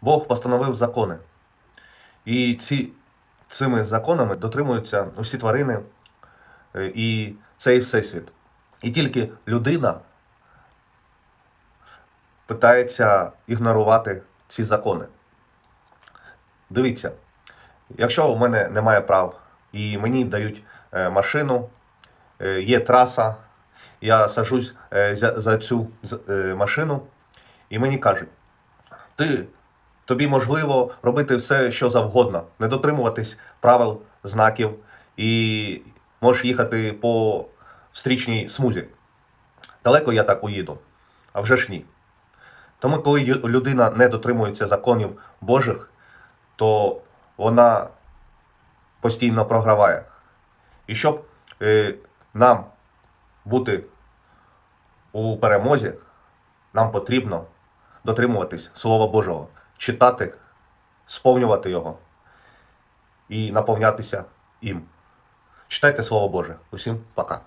Бог постановив закони. І ці, цими законами дотримуються усі тварини е, і цей всесвіт. І тільки людина питається ігнорувати ці закони. Дивіться, якщо у мене немає прав і мені дають е, машину, е, є траса, я сажусь за, цю машину, і мені кажуть, ти, тобі можливо робити все, що завгодно, не дотримуватись правил, знаків і можеш їхати по встрічній смузі. Далеко я так уїду, а вже ж ні. Тому, коли людина не дотримується законів Божих, то вона постійно програває. І щоб е, нам бути у перемозі, нам потрібно дотримуватись Слова Божого, читати, сповнювати його і наповнятися їм. Читайте Слово Боже. Усім пока.